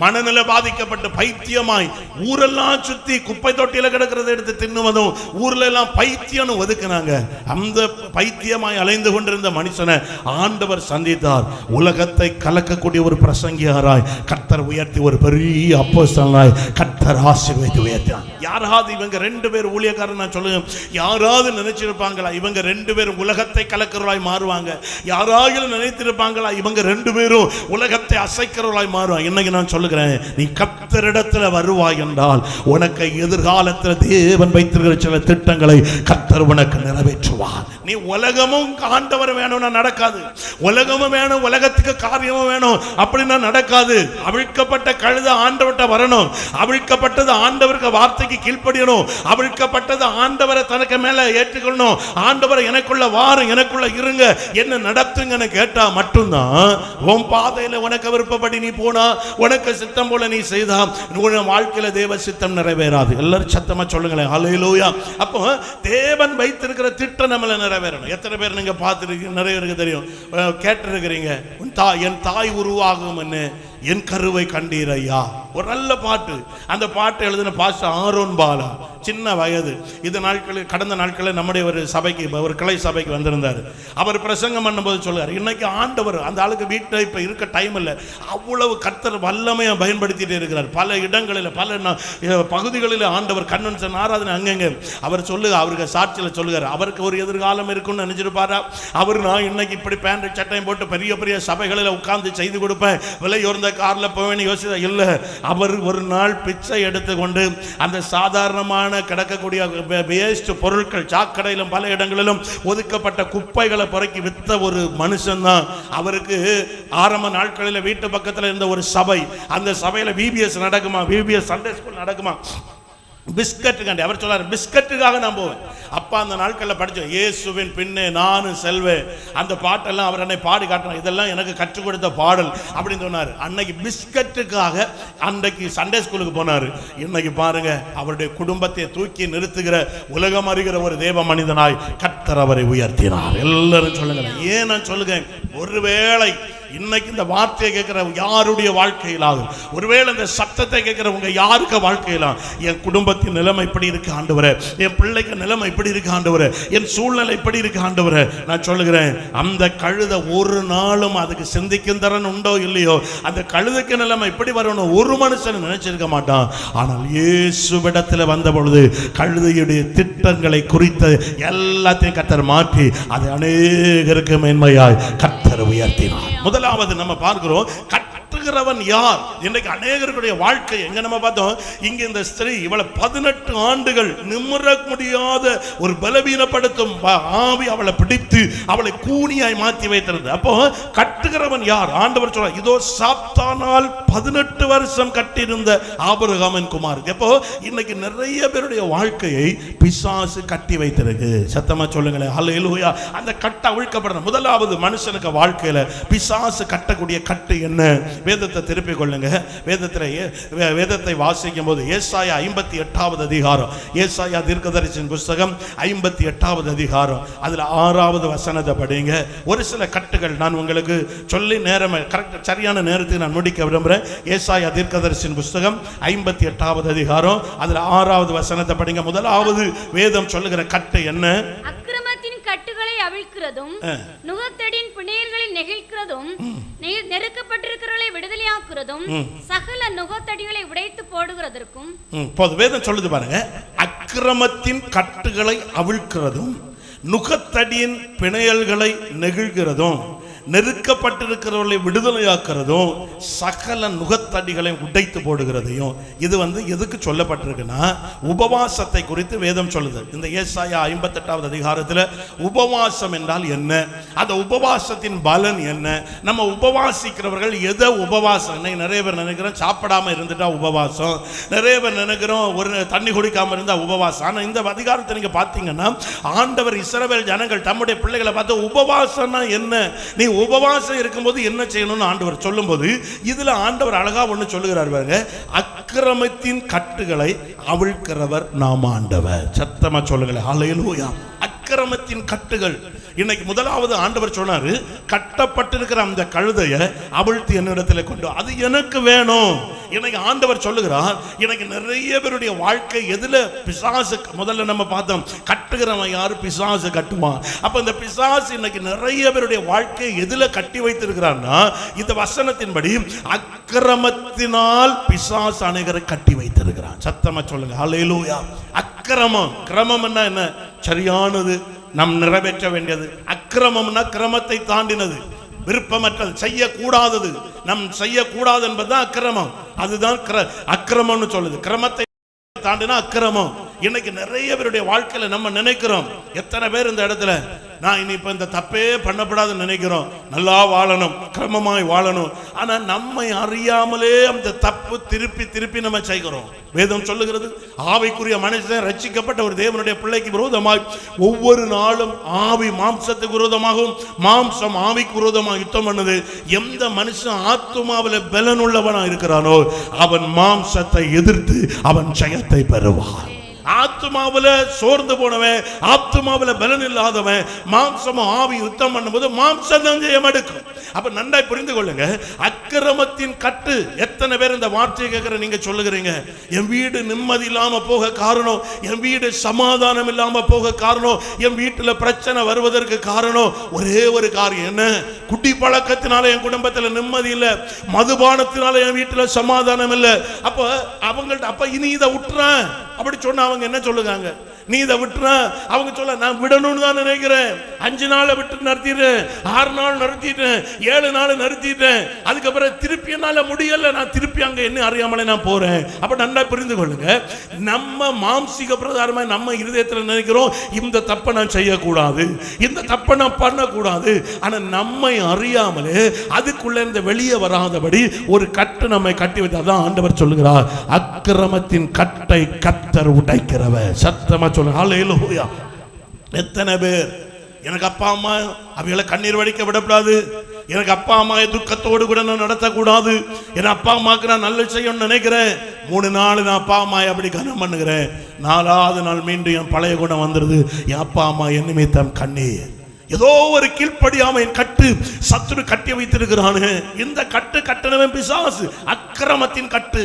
மனநிலை பாதிக்கப்பட்டு பைத்தியமாய் ஊரெல்லாம் சுத்தி குப்பை தொட்டியில கிடக்கிறத எடுத்து தின்னுவதும் ஊர்ல எல்லாம் பைத்தியம்னு ஒதுக்குனாங்க. அந்த பைத்தியமாய் அலைந்து கொண்டிருந்த மனுஷனை ஆண்டவர் சந்தித்தார். உலகத்தை கலக்கக்கூடிய ஒரு பிரசங்கியாராய் கத்தர் உயர்த்தி ஒரு பெரிய அப்போஸ்தலனாய் கத்தர் ஆசீர்வதித்து உயர்த்தினார். யாராவது இவங்க ரெண்டு பேர் ஊழியக்காரன் நான் சொல்லுங்க யாராவது நினைச்சிருப்பாங்களா இவங்க ரெண்டு பேரும் உலகத்தை கலக்கிறவராய் மாறுவாங்க. யாராவது நினைத்திருப்பாங்களா இவங்க ரெண்டு பேரும் உலகத்தை அசைக்கிறவளாய் மாறுவாங்க. இன்னைக்கு நான் சொல்லுகிறேன் நீ கர்த்தரிடத்துல வருவாய் என்றால் உனக்கு எதிர்காலத்தில் தேவன் வைத்திருக்கிற சில திட்டங்களை கத்தர் உனக்கு நிறைவேற்றுவார். நீ உலகமும் ஆண்டவர் வேணும்னா நடக்காது. உலகமும் வேணும் உலகத்துக்கு காரியமும் வேணும். அப்படின்னா நடக்காது. அவிழ்க்கப்பட்ட கழுத ஆண்டவர்கிட்ட வரணும். அவிழ்க்கப்பட்டது ஆண்டவருக்கு வார்த்தைக்கு கீழ்ப்படியணும். அவிழ்க்கப்பட்டது ஆண்டவரை தனக்கு மேல ஏற்றுக்கொள்ளணும். ஆண்டவரை எனக்குள்ள வாரம் எனக்குள்ள இருங்க. என்ன நடத்துங்கன்னு கேட்டா மட்டும்தான் உன் பாதையில உனக்கு விருப்பப்படி நீ போனா உனக்கு சித்தம் போல நீ செய்தா உன் வாழ்க்கையில தேவ சித்தம் நிறைவேறாது. எல்லாரும் சத்தமா சொல்லுங்களேன். ஹalleluya அப்போ தேவன் வைத்திருக்கிற திட்டம் நம்மள நிறைவேறணும். எத்தனை பேர் நீங்க பார்த்துருக்கீங்க? நிறைய பேருக்கு தெரியும். கேட்டிருக்கிறீங்க. உன் தாய் என் தாய் உருவாகும் என் கருவை கண்டீர் ஐயா. ஒரு நல்ல பாட்டு. அந்த பாட்டு எழுதின பாஸ்டர் ஆரோன் பாலா. சின்ன வயது. இது நாட்களில் கடந்த நாட்களில் நம்முடைய ஒரு சபைக்கு ஒரு கிளை சபைக்கு வந்திருந்தார். அவர் பிரசங்கம் பண்ணும்போது சொல்லுவார் இன்னைக்கு ஆண்டவர் அந்த ஆளுக்கு வீட்டில் இப்போ இருக்க டைம் இல்லை அவ்வளவு கர்த்தர் வல்லமையை பயன்படுத்திட்டு இருக்கிறார். பல இடங்களில் பல பகுதிகளில் ஆண்டவர் கன்வென்ஷன் ஆராதனை அங்கங்கே. அவர் சொல்லு அவருக்கு சாட்சியில் சொல்லுகிறார் அவருக்கு ஒரு எதிர்காலம் இருக்கும்னு நினைச்சிருப்பாரா? அவர் நான் இன்னைக்கு இப்படி பேண்ட் சட்டையும் போட்டு பெரிய பெரிய சபைகளில் உட்கார்ந்து செய்து கொடுப்பேன். விலை உயர்ந்த காரில் போவேன்னு யோசிச்சா இல்லை அவர் ஒரு நாள் பிச்சை எடுத்துக்கொண்டு அந்த சாதாரணமான கிடக்கக்கூடிய வேஸ்ட் பொருட்கள் சாக்கடையிலும் பல இடங்களிலும் ஒதுக்கப்பட்ட குப்பைகளை பொறக்கி வித்த ஒரு மனுஷன்தான். அவருக்கு ஆரம்ப நாட்களில் வீட்டு பக்கத்தில் இருந்த ஒரு சபை. அந்த சபையில் விபிஎஸ் நடக்குமா? விபிஎஸ் சண்டே ஸ்கூல் நடக்குமா? பிஸ்கட்டுக்காண்டி. அவர் சொல்லார் பிஸ்கட்டுக்காக நான் போவேன். அப்பா அந்த நாட்களில் படித்தோம் இயேசுவின் பின்னே நானும் செல்வேன். அந்த பாட்டெல்லாம் அவர் என்னை பாடி காட்டினார். இதெல்லாம் எனக்கு கற்றுக் கொடுத்த பாடல். அப்படின்னு சொன்னார். அன்னைக்கு பிஸ்கட்டுக்காக அன்றைக்கு சண்டே ஸ்கூலுக்கு போனார். இன்னைக்கு பாருங்க அவருடைய குடும்பத்தை தூக்கி நிறுத்துகிற உலகம் அறிகிற ஒரு தேவ மனிதனாய் கத்தர் அவரை உயர்த்தினார். எல்லாரும் சொல்லுங்க ஏன் நான் சொல்லுங்க ஒருவேளை இன்னைக்கு இந்த வார்த்தையை கேட்கிற யாருடைய வாழ்க்கையிலாகும் ஒருவேளை இந்த சத்தத்தை கேட்கிறவங்க யாருக்கு வாழ்க்கையிலாம் என் குடும்பத்தின் நிலைமை இப்படி இருக்கு ஆண்டவர. என் பிள்ளைக்கு நிலைமை இப்படி இருக்கு ஆண்டவர. என் சூழ்நிலை இப்படி இருக்கு ஆண்டவர. நான் சொல்லுகிறேன் அந்த கழுத ஒரு நாளும் அதுக்கு சிந்திக்கும் திறன் உண்டோ இல்லையோ? அந்த கழுதைக்கு நிலைமை இப்படி வரணும். ஒரு மனுஷன் நினைச்சிருக்க மாட்டான். ஆனால் இயேசுவிடத்தில் வந்த பொழுது கழுதையுடைய திட்டங்களை குறித்த எல்லாத்தையும் கத்தர் மாற்றி அதை அநேகருக்கு மேன்மையாய் கத்தர் உயர்த்தினார். முதலாவது நம்ம பார்க்கிறோம் கட்டுகிறவன் யார்? இன்றைக்கு அநேகருடைய வாழ்க்கை எங்க நம்ம பார்த்தோம்? இங்க இந்த ஸ்திரீ இவளை பதினெட்டு ஆண்டுகள் நிமிர முடியாத ஒரு பலவீனப்படுத்தும் ஆவி அவளை பிடித்து அவளை கூனியாய் மாற்றி வைத்திருந்தது. அப்போ கட்டுகிறவன் யார்? ஆண்டவர் சொல்ற இதோ சாப்தானால் பதினெட்டு வருஷம் கட்டியிருந்த ஆபிரகாமின் குமார் எப்போ? இன்னைக்கு நிறைய பேருடைய வாழ்க்கையை பிசாசு கட்டி வைத்திருக்கு. சத்தமா சொல்லுங்களேன். ஹalleluya அந்த கட்டை அவிழ்க்கப்படுற முதலாவது மனுஷனுக்கு வாழ்க்கையில பிசாசு கட்டக்கூடிய கட்டு என்ன? வேதத்தை திருப்பிக் கொள்ளுங்க. வேதத்தில் வேதத்தை வாசிக்கும் போது ஏசாயா ஐம்பத்தி எட்டாவது அதிகாரம். ஏசாயா தீர்க்கதரிசின் புஸ்தகம் ஐம்பத்தி எட்டாவது அதிகாரம். அதுல ஆறாவது வசனத்தை படிங்க. ஒரு சில கட்டுகள் நான் உங்களுக்கு சொல்லி நேரம் கரெக்ட் சரியான நேரத்துக்கு நான் முடிக்க விரும்புகிறேன் ஏசாயா தீர்க்கதரிசின் புஸ்தகம் ஐம்பத்தி எட்டாவது அதிகாரம். அதுல ஆறாவது வசனத்தை படிங்க. முதலாவது வேதம் சொல்லுகிற கட்டு என்ன? கட்டுகளை அவிழ்க்கிறதும் நுகத்தடியின் பிணையல்களை நெகிழ்க்கிறதும் நெருக்கப்பட்டிருக்கிறவர்களை விடுதலையாக்குறதும் சகல நுகத்தடிகளை உடைத்து போடுகிறதற்கும் போதும் வேதம் சொல்லுது பாருங்க அக்கிரமத்தின் கட்டுகளை அவிழ்க்கிறதும் நுகத்தடியின் பிணையல்களை நெகிழ்கிறதும் நெருக்கப்பட்டிருக்கிறவர்களை விடுதலையாக்குறதும் சகல நுகத்தடிகளை உடைத்து போடுகிறதையும் இது வந்து எதுக்கு சொல்லப்பட்டிருக்குன்னா உபவாசத்தை குறித்து வேதம் சொல்லுது. இந்த ஏசாயா ஐம்பத்தெட்டாவது அதிகாரத்தில் உபவாசம் என்றால் என்ன? அந்த உபவாசத்தின் பலன் என்ன? நம்ம உபவாசிக்கிறவர்கள் எதை உபவாசம்? இன்னைக்கு நிறைய பேர் நினைக்கிறோம் சாப்பிடாம இருந்துட்டா உபவாசம். நிறைய பேர் நினைக்கிறோம் ஒரு தண்ணி குடிக்காம இருந்தால் உபவாசம். ஆனால் இந்த அதிகாரத்தை நீங்கள் பார்த்தீங்கன்னா ஆண்டவர் இஸ்ரவேல் ஜனங்கள் தம்முடைய பிள்ளைகளை பார்த்து உபவாசம்னா என்ன? நீ உபவாசம் இருக்கும்போது என்ன செய்யணும்னு ஆண்டவர் சொல்லும்போது இதுல ஆண்டவர் அழகா ஒண்ணு சொல்லுகிறார் பாருங்க அக்கிரமத்தின் கட்டுகளை அவிழ்க்கிறவர் நாம் ஆண்டவர். சத்தமா சொல்லுங்களேன். ஹalleluya அக்கிரமத்தின் கட்டுகள். இன்னைக்கு முதலாவது ஆண்டவர் சொன்னாரு கட்டப்பட்டிருக்கிற அந்த கழுதையை அவிழ்த்து என்னிடத்துல கொண்டு அது எனக்கு வேணும். இன்னைக்கு ஆண்டவர் சொல்லுகிறார் இன்னைக்கு நிறைய பேருடைய வாழ்க்கை எதுல? பிசாசு முதல்ல நம்ம பார்த்தோம் கட்டுகிறவன் யாரு? பிசாசு கட்டுவான் அப்ப இந்த பிசாசு இன்னைக்கு நிறைய பேருடைய வாழ்க்கை எதுல கட்டி வைத்திருக்கிறான்னா இந்த வசனத்தின்படி அக்கிரமத்தினால் பிசாசு அநேகரை கட்டி வைத்திருக்கிறான். சத்தமா சொல்லுங்க. அலையிலூயா அக்கிரமம். கிரமம்னா என்ன? சரியானது. நாம் நிறைவேற்ற வேண்டியது. அக்கிரமம்னா கிரமத்தை தாண்டினது. விருப்பமற்றது செய்யக்கூடாதது. நம் செய்யக்கூடாது என்பதுதான் அக்கிரமம். அதுதான் கிர- அக்கிரமம்னு சொல்லுது. கிரமத்தை தாண்டினா அக்கிரமம். இன்னைக்கு நிறைய பேருடைய வாழ்க்கையில நம்ம நினைக்கிறோம். எத்தனை பேர் இந்த இடத்துல? நான் இனி இப்ப இந்த தப்பே பண்ணப்படாதுன்னு நினைக்கிறோம். நல்லா வாழணும் கிரமமாய் வாழணும். ஆனா நம்மை அறியாமலே அந்த தப்பு திருப்பி திருப்பி நம்ம செய்கிறோம். வேதம் சொல்லுகிறது ஆவிக்குரிய மனுஷன் ரட்சிக்கப்பட்ட ஒரு தேவனுடைய பிள்ளைக்கு விரோதமாய் ஒவ்வொரு நாளும் ஆவி மாம்சத்துக்கு விரோதமாகவும் மாம்சம் ஆவிக்கு விரோதமாக யுத்தம் பண்ணுது. எந்த மனுஷன் ஆத்துமாவில பலன் இருக்கிறானோ அவன் மாம்சத்தை எதிர்த்து அவன் ஜெயத்தை பெறுவான். ஆத்மாவில் சோர்ந்து போனவன் ஆத்மாவில் பலன் இல்லாதவன் மாம்சமும் ஆவி யுத்தம் பண்ணும்போது மாம்சம் தான் ஜெயம் எடுக்கும். அப்ப நன்றாய் புரிந்து கொள்ளுங்க. அக்கிரமத்தின் கட்டு எத்தனை பேர் இந்த வார்த்தையை கேட்கிற நீங்க சொல்லுகிறீங்க? என் வீடு நிம்மதி இல்லாம போக காரணம் என் வீடு சமாதானம் இல்லாம போக காரணம் என் வீட்டுல பிரச்சனை வருவதற்கு காரணம் ஒரே ஒரு காரியம் என்ன? குட்டி பழக்கத்தினால என் குடும்பத்துல நிம்மதி இல்ல மதுபானத்தினால என் வீட்டுல சமாதானம் இல்ல. அப்ப அவங்கள்ட்ட அப்ப இனி இதை விட்டுறேன் அப்படி சொன்னா அவங்க என்ன சொல்லுறாங்க நீ இதை விட்டுற. அவங்க சொல்ல நான் விடணும்னு தான் நினைக்கிறேன். அஞ்சு நாளை விட்டு நிறுத்திட்டேன் ஆறு நாள் நடத்திட்டேன் ஏழு நாள் நடத்திட்டேன் அதுக்கப்புறம் திருப்பி என்னால முடியல. நான் திருப்பி அங்க என்ன அறியாமலே நான் போறேன். அப்போ நல்லா புரிந்து கொள்ளுங்க. நம்ம மாம்சிக பிரகாரமா நம்ம இருதயத்தில் நினைக்கிறோம் இந்த தப்பை நான் செய்யக்கூடாது. இந்த தப்பை நான் பண்ணக்கூடாது. ஆனா நம்மை அறியாமலே அதுக்குள்ள இருந்து வெளியே வராதபடி ஒரு கட்டு நம்மை கட்டி வைத்து ஆண்டவர் சொல்லுகிறார் அக்கிரமத்தின் கட்டை கத்தர் உடைக்கிறவர். சத்தமாக சொல்லுங்க. எத்தனை பேர்? எனக்கு அப்பா அம்மா அவைகளை கண்ணீர் வடிக்க விடக்கூடாது எனக்கு அப்பா அம்மா துக்கத்தோடு கூட நான் நடத்தக்கூடாது. என் அப்பா அம்மாவுக்கு நான் நல்ல செய்யணும்னு நினைக்கிறேன். மூணு நாள் நான் அப்பா அம்மா அப்படி கனம் பண்ணுகிறேன். நாலாவது நாள் மீண்டும் என் பழைய குணம் வந்துடுது என் அப்பா அம்மா என்னமே தம் கண்ணீர். ஏதோ ஒரு கீழ்ப்படியாம என் கட்டு சத்துரு கட்டி வைத்திருக்கிறானு. இந்த கட்டு கட்டணவன் பிசாசு. அக்கிரமத்தின் கட்டு.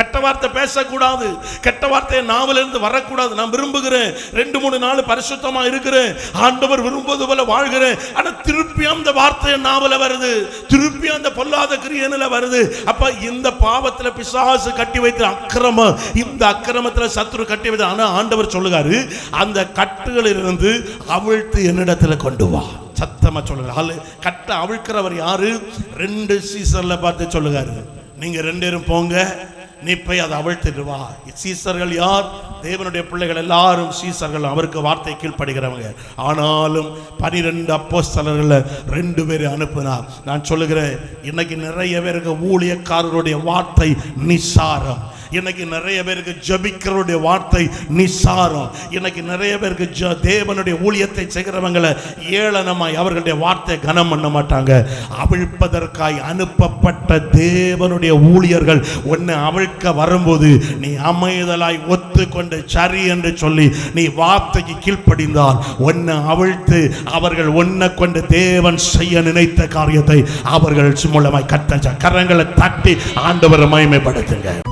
கெட்ட வார்த்தை பேசக்கூடாது. கெட்ட வார்த்தை நாவிலிருந்து வரக்கூடாது. நான் விரும்புகிறேன். ரெண்டு மூணு நாள் பரிசுத்தமா இருக்கிறேன். ஆண்டவர் விரும்புவது போல வாழ்கிறேன். ஆனா திருப்பி அந்த வார்த்தை நாவல வருது. திருப்பி அந்த பொல்லாத கிரியனில் வருது. அப்ப இந்த பாவத்துல பிசாசு கட்டி வைத்த அக்கிரமம் இந்த அக்கிரமத்துல சத்துரு கட்டி வைத்த ஆனா ஆண்டவர் சொல்லுகாரு அந்த கட்டுகளிலிருந்து அவிழ்த்து என்னிடத்துல கொண்டு வா. சத்தமா சொல்லுங்க. ஆளு கட்ட அவிழ்க்கிறவர் யாரு? ரெண்டு சீசர்ல பார்த்து சொல்லுகாரு நீங்க ரெண்டு பேரும் போங்க. நீ போய் அதை அவிழ்த்திடுவா சீசர்கள் யார்? தேவனுடைய பிள்ளைகள் எல்லாரும் சீசர்கள் அவருக்கு வார்த்தை கீழ்ப்படுகிறவங்க. ஆனாலும் பனிரெண்டு அப்போஸ்தலர்கள ரெண்டு பேர் அனுப்புனார் நான் சொல்லுகிறேன் இன்னைக்கு நிறைய பேருக்கு ஊழியக்காரருடைய வார்த்தை நிசாரம். இன்னைக்கு நிறைய பேருக்கு ஜபிக்கிறவருடைய வார்த்தை நிசாரம். இன்னைக்கு நிறைய பேருக்கு ஜ- தேவனுடைய ஊழியத்தை செய்கிறவங்களை ஏளனமாய் அவர்களுடைய வார்த்தை கனம் பண்ண மாட்டாங்க. அவிழ்ப்பதற்காய் அனுப்பப்பட்ட தேவனுடைய ஊழியர்கள் ஒன்று அவிழ்க்க வரும்போது நீ அமைதலாய் ஒத்துக்கொண்டு சரி என்று சொல்லி நீ வார்த்தைக்கு கீழ்ப்படிந்தால் ஒன்னை அவிழ்த்து அவர்கள் ஒன்னை கொண்டு தேவன் செய்ய நினைத்த காரியத்தை அவர்கள் மூலமாய் கத்த கரங்களை தட்டி ஆண்டவரை மகிமைப்படுத்துங்க.